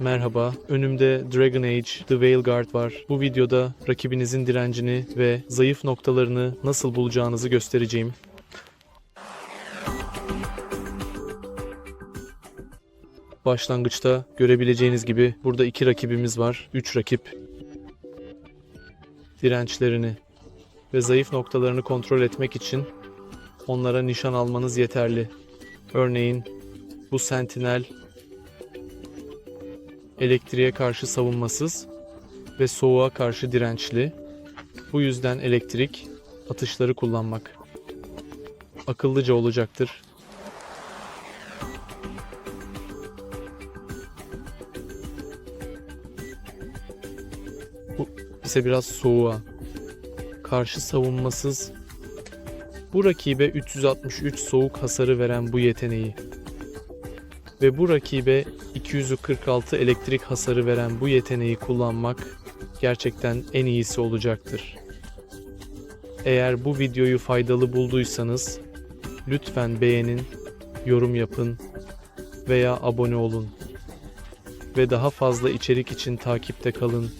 Merhaba, önümde Dragon Age The Veilguard var. Bu videoda rakibinizin direncini ve zayıf noktalarını nasıl bulacağınızı göstereceğim. Başlangıçta görebileceğiniz gibi burada iki rakibimiz var. Üç rakip. Dirençlerini ve zayıf noktalarını kontrol etmek için onlara nişan almanız yeterli. Örneğin bu sentinel elektriğe karşı savunmasız ve soğuğa karşı dirençli. Bu yüzden elektrik atışları kullanmak akıllıca olacaktır. Bu ise biraz soğuğa karşı savunmasız. Bu rakibe 363 soğuk hasarı veren bu yeteneği ve bu rakibe 246 elektrik hasarı veren bu yeteneği kullanmak gerçekten en iyisi olacaktır. Eğer bu videoyu faydalı bulduysanız lütfen beğenin, yorum yapın veya abone olun. Ve daha fazla içerik için takipte kalın.